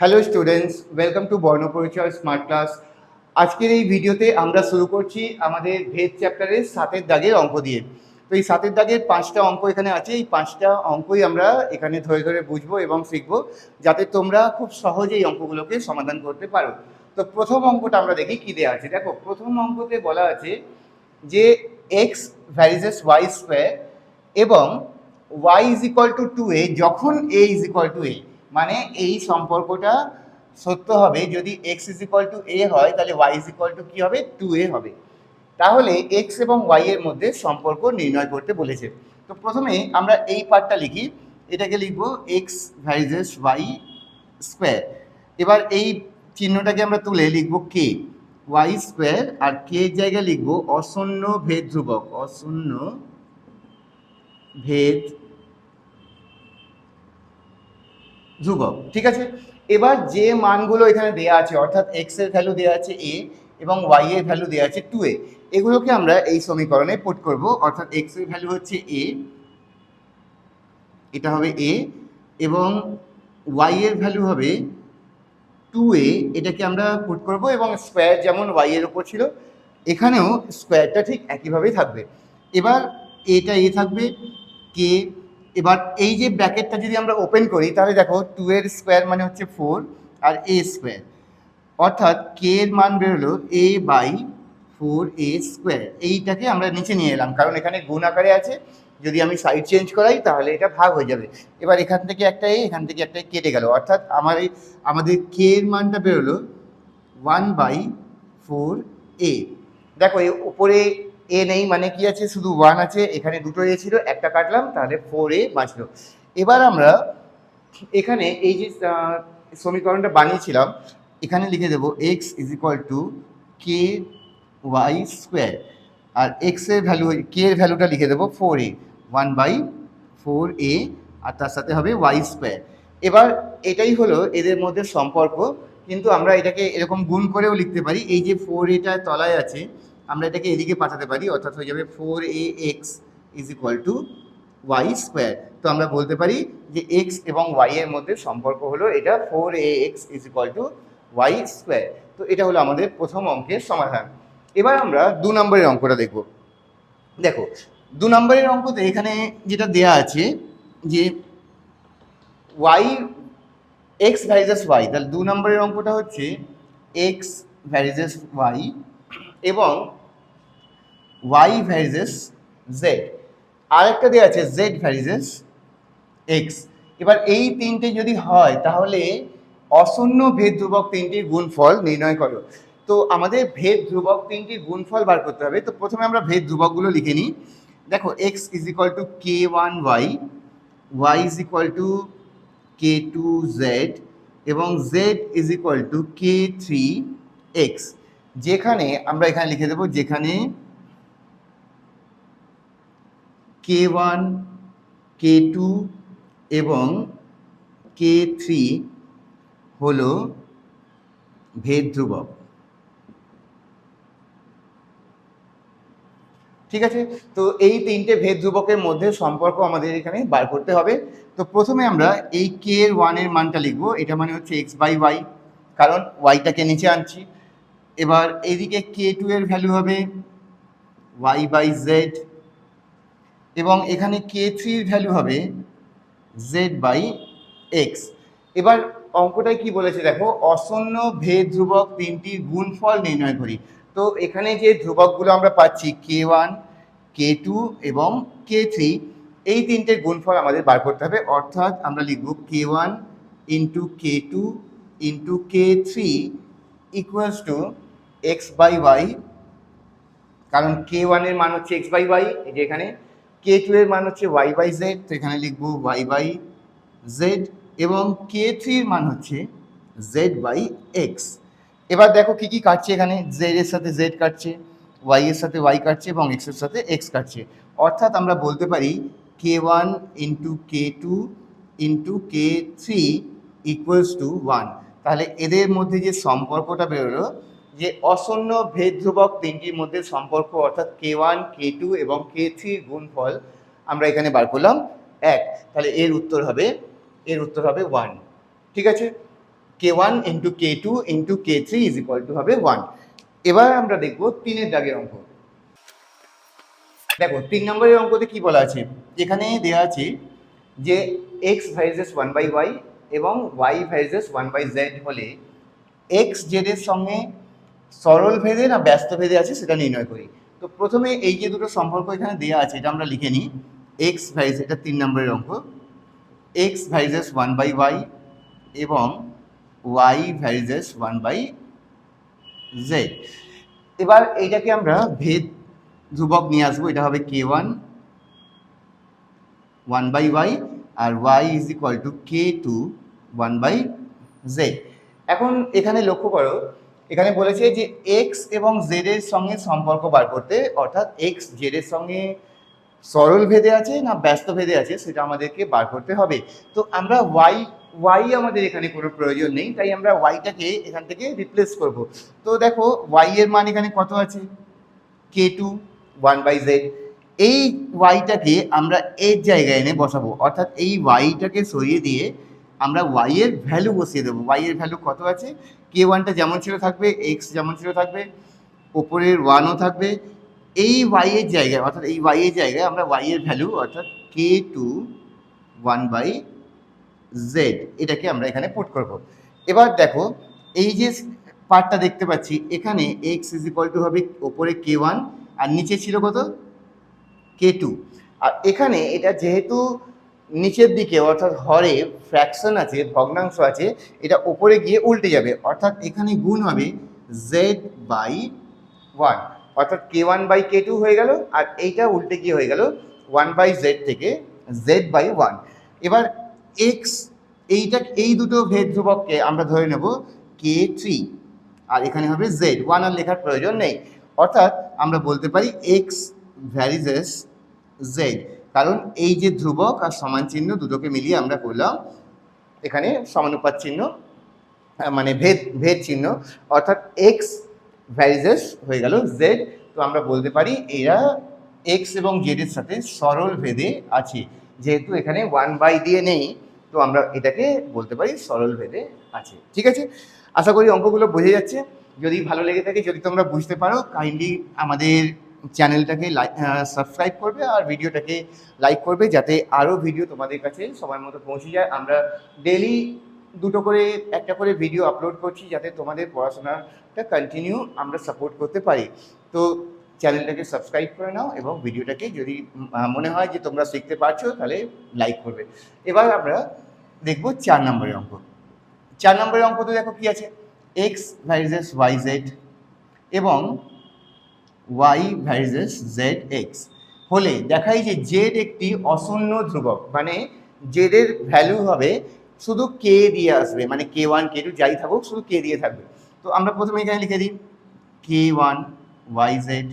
Hello students welcome to Barnaparichay smart class আজকের এই ভিডিওতে আমরা শুরু করছি আমাদের ভেদ চ্যাপ্টারের সাতের দাগের অঙ্ক দিয়ে। তো এই সাতের দাগের পাঁচটা অঙ্ক এখানে আছে। এই পাঁচটা অঙ্কই আমরা এখানে ধরে ধরে বুঝব এবং শিখব, যাতে তোমরা খুব সহজে এই অঙ্কগুলোকে সমাধান করতে পারো। তো প্রথম অঙ্কটা আমরা দেখি কী দেওয়া আছে। দেখো, প্রথম অঙ্কতে বলা আছে যে এক্স ভ্যারিজেস ওয়াই স্কোয়ার এবং y is equal to two a, যখন a is equal to a. মানে এই সম্পর্কটা সত্য হবে। যদি x is equal to a হয়, তাহলে ওয়াই ইজ ইকুয়াল টু কী হবে? টু এ হবে। তাহলে এক্স এবং ওয়াই এর মধ্যে সম্পর্ক নির্ণয় করতে বলেছে। তো প্রথমে আমরা এই পার্টটা লিখি। এটাকে লিখব এক্স ভাইজেস ওয়াই স্কোয়ার এবার এই চিহ্নটাকে আমরা তুলে লিখব কে ওয়াই স্কোয়ার আর কে জায়গায় লিখব অশূন্য ভেদ ধ্রুবক অশূন্য ভেদ ধ্রুবক, ঠিক আছে? এবার যে মানগুলো এখানে দেওয়া আছে, অর্থাৎ এক্সের ভ্যালু দেওয়া আছে এ এবং ওয়াই এর ভ্যালু দেওয়া আছে টু এ, এগুলোকে আমরা এই সমীকরণে পুট করব। অর্থাৎ এক্সের ভ্যালু হচ্ছে এ এটা হবে এ এবং ওয়াই এর ভ্যালু হবে টু এ, এটাকে আমরা পুট করব এবং স্কোয়ার যেমন ওয়াই এর উপর ছিল, এখানেও স্কোয়ারটা ঠিক একইভাবেই থাকবে। এবার এটা এ থাকবে কে এবার এই যে ব্র্যাকেটটা যদি আমরা ওপেন করি, তাহলে দেখো টু এর স্কোয়ার মানে হচ্ছে ফোর আর এ স্কোয়ার অর্থাৎ কে এর মান বেরোলো a by four a square এইটাকে আমরা নিচে নিয়ে এলাম, কারণ এখানে গুণ আকারে আছে। যদি আমি সাইড চেঞ্জ করাই, তাহলে এটা ভাগ হয়ে যাবে। এবার এখান থেকে একটা এ এখান থেকে একটা কেটে গেল। অর্থাৎ আমার এই, আমাদের কে এর মানটা বেরোলো ওয়ান বাই ফোর এ দেখো, এই উপরে এ নেই মানে কি আছে? শুধু ওয়ান আছে। এখানে দুটো এ ছিল, একটা কাটলাম, তাহলে ফোর এ বাঁচলো। এবার আমরা এখানে এই যে সমীকরণটা বানিয়েছিলাম, এখানে লিখে দেবো x is equal to k y square আর এক্সের ভ্যালু কে এর ভ্যালুটা লিখে দেবো four a one by four a আর তার সাথে হবে ওয়াই স্কোয়ার এবার এটাই হলো এদের মধ্যে সম্পর্ক। কিন্তু আমরা এটাকে এরকম গুণ করেও লিখতে পারি। এই যে ফোর এটা তলায় আছে আমরা এটাকে এদিকে পাঠাতে পারি, অর্থাৎ হয়ে যাবে four a x is equal to y square তো আমরা বলতে পারি যে এক্স এবং ওয়াই এর মধ্যে সম্পর্ক হলো এটা four a x is equal to y square তো এটা হলো আমাদের প্রথম অঙ্কের সমাধান। এবার আমরা দু নম্বরের অঙ্কটা দেখব। দেখো, দু নম্বরের অঙ্কতে এখানে যেটা দেয়া আছে যে ওয়াই এক্স ভ্যারিজাস ওয়াই তাহলে দু নম্বরের অঙ্কটা হচ্ছে এক্স ভ্যারিজাস ওয়াই এবং ওয়াই ভ্যারিজেস জেড আরেকটা দেওয়া আছে জেড ভ্যারিজাস এক্স এবার এই তিনটে যদি হয়, তাহলে অশূন্য ভেদ ধ্রুবক তিনটির গুণফল নির্ণয় করো। তো আমাদের ভেদ ধ্রুবক তিনটির গুণফল বার করতে হবে। তো প্রথমে আমরা ভেদ ধ্রুবকগুলো লিখে নিই। দেখো x is equal to k one y y is equal to k two z এবং z is equal to k three x যেখানে আমরা এখানে লিখে দেবো যেখানে কে ওয়ান, কে টু এবং কে থ্রি হল ভেদ ধ্রুবক ঠিক আছে? তো এই তিনটে ভেদ ধ্রুবকের মধ্যে সম্পর্ক আমাদের এখানে বার করতে হবে। তো প্রথমে আমরা এই কে এর ওয়ানের মানটা লিখব। এটা মানে হচ্ছে এক্স বাই ওয়াই কারণ ওয়াইটাকে নিচে আনছি। এবার এইদিকে কে টু এর ভ্যালু হবে ওয়াই বাই জেড এবং এখানে কে থ্রির ভ্যালু হবে জেড বাই এক্স এবার অঙ্কটায় কি বলেছে দেখো অশূন্য ভেদ ধ্রুবক তিনটির গুণফল নির্ণয় করি। তো এখানে যে ধ্রুবকগুলো আমরা পাচ্ছি কে ওয়ান কে টু এবং কে থ্রি এই তিনটের গুণফল আমাদের বার করতে হবে। অর্থাৎ আমরা লিখব k one into k two into k three equals to x by y কারণ কে ওয়ানের মান হচ্ছে এক্স বাই ওয়াই এই যে এখানে কে টু এর মান হচ্ছে ওয়াই বাই জেড তো এখানে লিখব ওয়াই বাই জেড এবং কে থ্রির মান হচ্ছে জেড বাই এক্স এবার দেখো কি কি কাটছে এখানে জেড এর সাথে জেড কাটছে ওয়াই এর সাথে ওয়াই কাটছে, এবং এক্সের সাথে এক্স কাটছে। অর্থাৎ আমরা বলতে পারি k one into k two into k three equals to one তাহলে এদের মধ্যে যে সম্পর্কটা বেরোলো যে অশূন্য ভেদ ধ্রুবক তিনটির মধ্যে সম্পর্ক অর্থাৎ কে ওয়ান কে টু এবং কে থ্রির গুণফল আমরা এখানে বার করলাম এক। তাহলে এর উত্তর হবে, এর উত্তর হবে ওয়ান ঠিক আছে? K one into k two into k three is equal to হবে ওয়ান এবার আমরা দেখব তিনের দাগের অঙ্ক। দেখো, তিন নম্বরের অঙ্কতে কি বলা আছে? এখানে দেওয়া আছে যে x varies one by y এবং y varies one by z হলে এক্স জেডের সঙ্গে সরল ভেদে না ব্যস্ত ভেদে আছে সেটা নির্ণয় করি। তো প্রথমে এই যে দুটো সম্পর্ক এখানে দেওয়া আছে, এটা আমরা লিখে নিই। এক্স ভাইজ, এটা তিন নম্বরের অঙ্ক। X varies one by y এবং y varies one by z এবার এইটাকে আমরা ভেদ ধ্রুবক নিয়ে আসব, এটা হবে k one one by y R y is equal to k two one by z এখন এখানে লক্ষ্য করো এখানে বলেছে যে এক্স এবং জেড এর সঙ্গে সম্পর্ক বার করতে, অর্থাৎ এক্স জেড এর সঙ্গে সরল ভেদে আছে না ব্যস্ত ভেদে আছে, সেটা আমাদেরকে বার করতে হবে। তো আমরা ওয়াই ওয়াই আমাদের এখানে কোনো প্রয়োজন নেই, তাই আমরা ওয়াইটাকে এখান থেকে রিপ্লেস করব। তো দেখো ওয়াই এর মান এখানে কত আছে? K two one by z এই ওয়াইটাকে আমরা এর জায়গায় এনে বসাবো, অর্থাৎ এই ওয়াইটাকে সরিয়ে দিয়ে আমরা ওয়াই এর ভ্যালু বসিয়ে দেবো। ওয়াই এর ভ্যালু কত আছে? কে ওয়ানটা যেমন ছিল থাকবে এক্স যেমন ছিল থাকবে, ওপরের ওয়ানও থাকবে। এই ওয়াই এর জায়গায়, অর্থাৎ এই ওয়াই এর জায়গায় আমরা ওয়াই এর ভ্যালু অর্থাৎ k two one by z এটাকে আমরা এখানে পুট করব। এবার দেখো, এই যে পার্টটা দেখতে পাচ্ছি, এখানে এক্স ইজ ইকুয়াল টু হবে ওপরে কে ওয়ান আর নিচে ছিল কত? কে টু আর এখানে এটা যেহেতু নিচের দিকে, অর্থাৎ হরে ফ্র্যাকশন আছে, ভগ্নাংশ আছে, এটা ওপরে গিয়ে উল্টে যাবে। অর্থাৎ এখানে গুণ হবে জেড বাই ওয়ান অর্থাৎ k one by k two হয়ে গেল, আর এইটা উল্টে গিয়ে হয়ে গেল ওয়ান বাই জেড থেকে জেড বাই ওয়ান এবার এক্স এইটা, এই দুটো ভেদ ধ্রুবককে আমরা ধরে নেব কে থ্রি আর এখানে হবে জেড ওয়ান আর লেখার প্রয়োজন নেই। অর্থাৎ আমরা বলতে পারি এক্স ভ্যারিজেস জেড কারণ এই যে ধ্রুবক আর সমান চিহ্ন দুটোকে মিলিয়ে আমরা করলাম, এখানে সমানুপাত চিহ্ন মানে ভেদ ভেদ চিহ্ন, অর্থাৎ এক্স ভ্যারিজেস হয়ে গেল জেড তো আমরা বলতে পারি এরা এক্স এবং জেডের সাথে সরল ভেদে আছে। যেহেতু এখানে ওয়ান বাই দিয়ে নেই, তো আমরা এটাকে বলতে পারি সরল ভেদে আছে। ঠিক আছে? আশা করি অঙ্কগুলো বোঝা যাচ্ছে। যদি ভালো লেগে থাকে, যদি তোমরা বুঝতে পারো কাইন্ডলি আমাদের চ্যানেলটাকে সাবস্ক্রাইব করবে আর ভিডিওটাকে লাইক করবে যাতে আরও ভিডিও তোমাদের কাছে সময় মতো পৌঁছে যায়। আমরা ডেলি দুটো করে, একটা করে ভিডিও আপলোড করছি যাতে তোমাদের পড়াশোনাটা কন্টিনিউ আমরা সাপোর্ট করতে পারি। তো চ্যানেলটাকে সাবস্ক্রাইব করে নাও এবং ভিডিওটাকে যদি মনে হয় যে তোমরা শিখতে পারছ তাহলে লাইক করবে। এবার আমরা দেখব চার নম্বরের অঙ্ক। চার নম্বরের অঙ্ক তো দেখো কী আছে? এক্স ভার্সেস ওয়াই জেড এবং ওয়াই ভার্সেস জেড এক্স হলে দেখাই যে জেড একটি অশূন্য ধ্রুবক মানে জেডের ভ্যালু হবে শুধু কে দিয়ে আসবে মানে কে ওয়ান কে টু যাই থাকুক, শুধু কে দিয়ে থাকবে। তো আমরা প্রথমে এখানে লিখে দিই কে ওয়ান ওয়াই জেড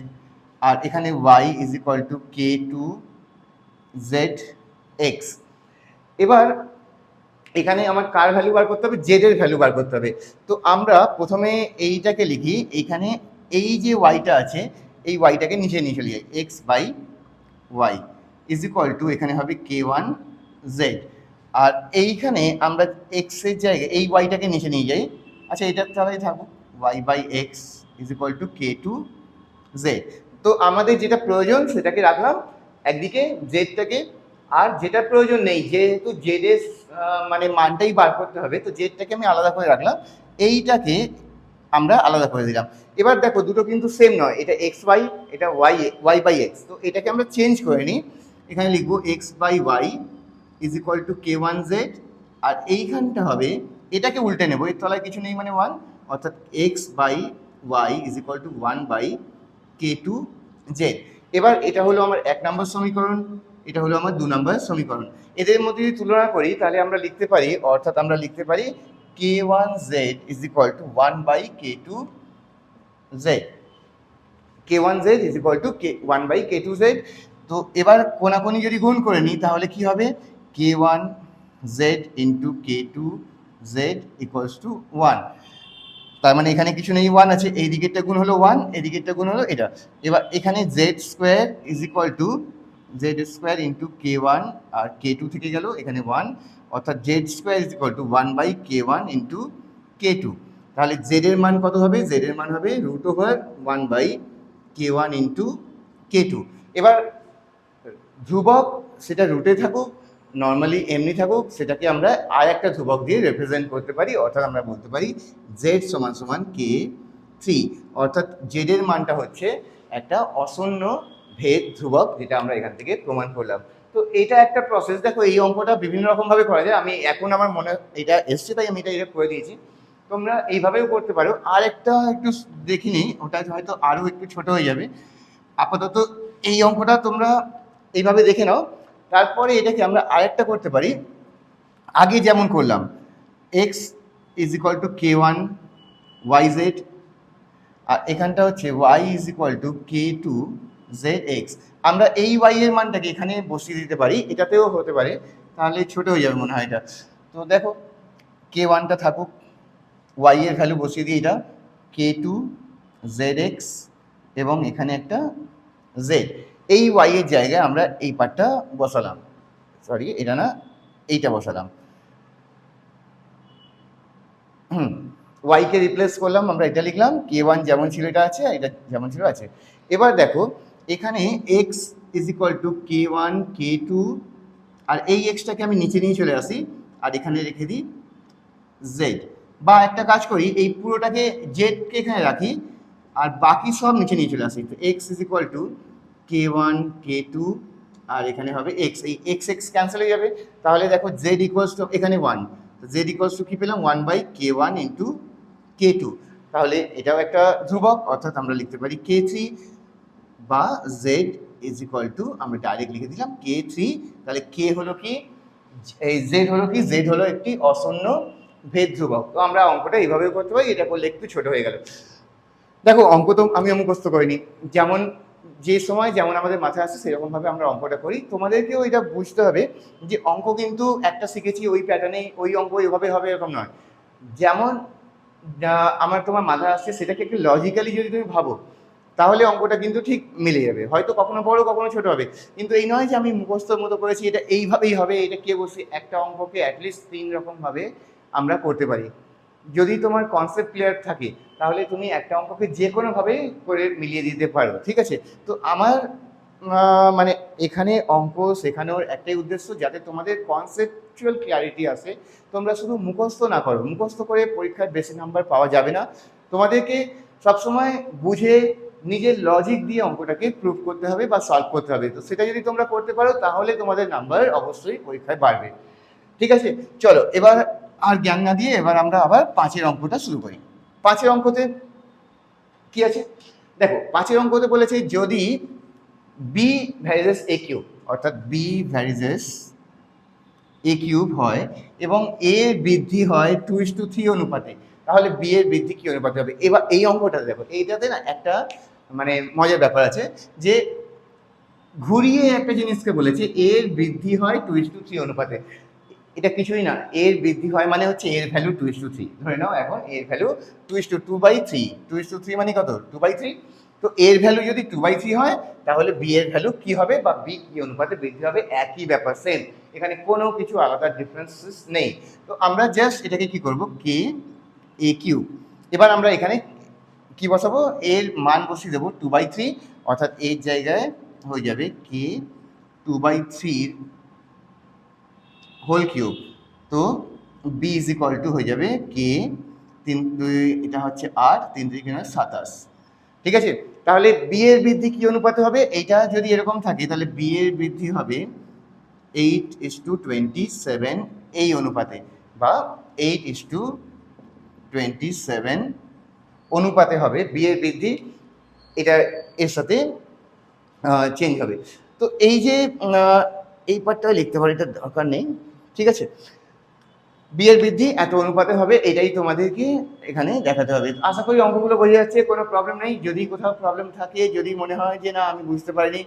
আর এখানে y is equal to k two z x এবার এখানে আমার কার ভ্যালু বার করতে হবে? জেডের ভ্যালু বার করতে হবে। তো আমরা প্রথমে এইটাকে লিখি, এইখানে এই যে ওয়াইটা আছে, এই ওয়াইটাকে নিচে নিয়ে চলে যাই। X by y is equal to এখানে হবে কে ওয়ান জেড আর এইখানে আমরা এক্সের জায়গায়, এই ওয়াইটাকে নিচে নিয়ে যাই। আচ্ছা এটা তাহলে থাকুক y by x is equal to k two z তো আমাদের যেটা প্রয়োজন, সেটাকে রাখলাম। একদিকে জেডটাকে আর যেটা প্রয়োজন নেই, যেহেতু জেডের মানে মানটাই বার করতে হবে, তো জেডটাকে আমি আলাদা করে রাখলাম। এইটাকে আমরা আলাদা করে দিলাম। এবার দেখো দুটো কিন্তু সেম নয়, এটা এক্স ওয়াই এটা ওয়াই ওয়াই বাই এক্স তো এটাকে আমরা চেঞ্জ করে নিই। এখানে লিখব x by y is equal to k one z আর এইখানটা হবে, এটাকে উল্টে নেব, এর তলায় কিছু নেই মানে ওয়ান অর্থাৎ x by y is equal to one by k two z এবার এটা হলো আমার এক নম্বর সমীকরণ, এটা হলো আমার দু নম্বর সমীকরণ। এদের মধ্যে যদি তুলনা করি, তাহলে আমরা লিখতে পারি, অর্থাৎ আমরা লিখতে পারি k one z is equal to one by k two z k one z is equal to k one by k two z তো এবার কোনাকুনি যদি গুণ করে নিই, তাহলে কি হবে? K one z into k two z equals to one তার মানে এখানে কিছু নেই ওয়ান আছে। এই দিকেরটা গুণ হলো ওয়ান এই দিকেরটা গুণ হলো এটা। এবার এখানে z square is equal to z square into k one R k two থেকে গেল এখানে ওয়ান অর্থাৎ z square is equal to one by k one into k two তাহলে জেড এর মান কত হবে? জেড এর মান হবে root over one by k one into k two এবার ধ্রুবক সেটা রুটে থাকুক নর্মালি এমনি থাকুক, সেটাকে আমরা আর একটা ধ্রুবক দিয়ে রিপ্রেজেন্ট করতে পারি, অর্থাৎ আমরা বলতে পারি জেড সমান সমান কে থ্রি অর্থাৎ জেডের মানটা হচ্ছে একটা অশূন্য ভেদ ধ্রুবক যেটা আমরা এখান থেকে প্রমাণ করলাম। তো এটা একটা প্রসেস দেখো এই অঙ্কটা বিভিন্ন রকমভাবে করা যায়। আমি এখন আমার মনে, এটা এসছে তাই আমি এটা এটা করে দিয়েছি। তোমরা এইভাবেও করতে পারো। আর একটা একটু দেখিনি ওটা হয়তো আরও একটু ছোট হয়ে যাবে। আপাতত এই অঙ্কটা তোমরা এইভাবে দেখে নাও। তারপরে এটাকে আমরা আরেকটা করতে পারি। আগে যেমন করলাম x is equal to k one y z আর এখানটা হচ্ছে y is equal to k two z x আমরা এই ওয়াই এর মানটাকে এখানে বসিয়ে দিতে পারি, এটাতেও হতে পারে। তাহলে ছোট হয়ে যাবে মনে হয় এটা। তো দেখো কে ওয়ানটা থাকুক। ওয়াই এর ভ্যালু বসিয়ে দিই এটা। কে টু জেড এক্স এবং এখানে একটা জেড এই ওয়াই এর জায়গায় আমরা এই পার্টটা বসালাম। সরি এটা না, এইটা বসালাম। হুম ওয়াইকে রিপ্লেস করলাম, আমরা এটা লিখলাম। কে ওয়ান যেমন ছিল এটা আছে এটা যেমন ছিল আছে। এবার দেখো এখানে x is equal to k one k two আর এই এক্সটাকে আমি নিচে নিয়ে চলে আসি, আর এখানে রেখে দিই জেড বা একটা কাজ করি, এই পুরোটাকে জেডকে এখানে রাখি, আর বাকি সব নিচে নিয়ে চলে আসি। তো x is equal to k one k two আর এখানে হবে এক্স এই এক্স এক্স ক্যান্সেল হয়ে যাবে। তাহলে দেখো জেড ইকুয়ালস টু এখানে ওয়ান জেড ইকুয়ালস টু কী পেলাম? One by k one into k two তাহলে এটাও একটা ধ্রুবক, অর্থাৎ আমরা লিখতে পারি কে থ্রি বা জেড ইজ ইকুয়াল টু আমরা ডাইরেক্ট লিখে দিলাম কে থ্রি তাহলে কে হলো কি? এই জেড হলো কি? জেড হলো একটি অশূন্য ভেদ ধ্রুবক। তো আমরা অঙ্কটা এইভাবেও করতে পারি, এটা করলে একটু ছোট হয়ে গেল। দেখো, অঙ্ক তো আমি মুখস্থ করিনি। যেমন, যে সময় যেমন আমাদের মাথায় আসে, সেরকমভাবে আমরা অঙ্কটা করি। তোমাদেরকেও এটা বুঝতে হবে যে অঙ্ক কিন্তু একটা শিখেছি ওই প্যাটার্নে ওই অঙ্ক এইভাবে হবে, এরকম নয়। যেমন আমার তোমার মাথায় আসছে, সেটাকে একটু লজিক্যালি যদি তুমি ভাবো তাহলে অঙ্কটা কিন্তু ঠিক মিলে যাবে। হয়তো কখনো বড়, কখনো ছোট হবে। কিন্তু এই নয় যে আমি মুখস্থর মতো করেছি, এটা এইভাবেই হবে, এটা কে বসে, একটা অঙ্ককে অ্যাটলিস্ট তিন রকমভাবে আমরা করতে পারি। যদি তোমার কনসেপ্ট ক্লিয়ার থাকে, তাহলে তুমি একটা অঙ্ককে যে কোনোভাবে করে মিলিয়ে দিতে পারো, ঠিক আছে? তো আমার মানে এখানে অঙ্ক শেখানোর একটাই উদ্দেশ্য যাতে তোমাদের কনসেপচুয়াল ক্লিয়ারিটি আসে। তোমরা শুধু মুখস্থ না করো, মুখস্থ করে পরীক্ষার বেশি নাম্বার পাওয়া যাবে না। তোমাদেরকে সবসময় বুঝে নিজের লজিক দিয়ে অঙ্কটাকে প্রুভ করতে হবে বা সলভ করতে হবে। তো সেটা যদি তোমরা করতে পারো, তাহলে তোমাদের নাম্বার অবশ্যই পরীক্ষায় বাড়বে। ঠিক আছে? চলো, এবার আর জ্ঞান না দিয়ে এবার আমরা আবার পাঁচের অঙ্কটা শুরু করি। পাঁচের অঙ্কতে কি আছে? দেখো, পাঁচের অঙ্কতে বলেছে যদি বি ভ্যারিজেস এ কিউব অর্থাৎ বি ভ্যারিজেস এ কিউব হয় এবং এ বৃদ্ধি হয় টু ইস টু থ্রি অনুপাতে, তাহলে বি এর বৃদ্ধি কি অনুপাতে হবে? এবার এই অঙ্কটা দেখো, এইটাতে না একটা মানে মজার ব্যাপার আছে যে ঘুরিয়ে একটা জিনিসকে বলেছে, এর বৃদ্ধি হয় টু ইস টু থ্রি অনুপাতে। এটা কিছুই না, এর বৃদ্ধি হয় মানে হচ্ছে এর value two is to three ধরে নাও এখন এর value two is to two by three two is to three মানে কত? টু বাই থ্রি তো এর ভ্যালু যদি টু বাই থ্রি হয়, তাহলে বি এর ভ্যালু কি হবে বা বি কি অনুপাতে বৃদ্ধি হবে? একই ব্যাপার সেম এখানে কোনো কিছু আলাদা ডিফারেন্সেস নেই। তো আমরা জাস্ট এটাকে কি করব? কে এ কিউ এবার আমরা এখানে কি বসাবো? এর মান বসিয়ে দেবো টু বাই থ্রি অর্থাৎ এর জায়গায় হয়ে যাবে কে টু বাই থ্রির হোল কিউব তো বি ইজ ইকুয়াল টু হয়ে যাবে কে তিন দুই, এটা হচ্ছে আট, তিন দুই কিনা সাতাশ। ঠিক আছে? তাহলে বি এর বৃদ্ধি কি অনুপাতে হবে? এইটা যদি এরকম থাকে, তাহলে বি এর বৃদ্ধি হবে eight is to twenty seven এই অনুপাতে, বা eight is to twenty seven অনুপাতে হবে বিয়ের বৃদ্ধি এটা এর সাথে চেঞ্জ হবে। তো এই যে এই পার্টটা লিখতে পারি, এটা দরকার নেই, ঠিক আছে? বিয়ের বৃদ্ধি এত অনুপাতে হবে, এটাই তোমাদেরকে এখানে দেখাতে হবে। আশা করি অঙ্কগুলো বোঝা যাচ্ছে, কোনো প্রবলেম নেই। যদি কোথাও প্রবলেম থাকে, যদি মনে হয় যে না, আমি বুঝতে পারিনি,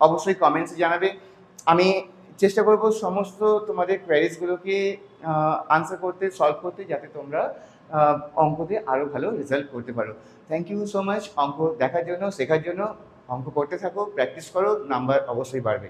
অবশ্যই কমেন্টসে জানাবে। আমি চেষ্টা করব সমস্ত তোমাদের কোয়ারিজগুলোকে আনসার করতে সলভ করতে, যাতে তোমরা অঙ্কতে আরও ভালো রেজাল্ট করতে পারো। থ্যাংক ইউ সো মাচ অঙ্ক দেখার জন্য, শেখার জন্য। অঙ্ক করতে থাকো প্র্যাকটিস করো নাম্বার অবশ্যই বাড়বে।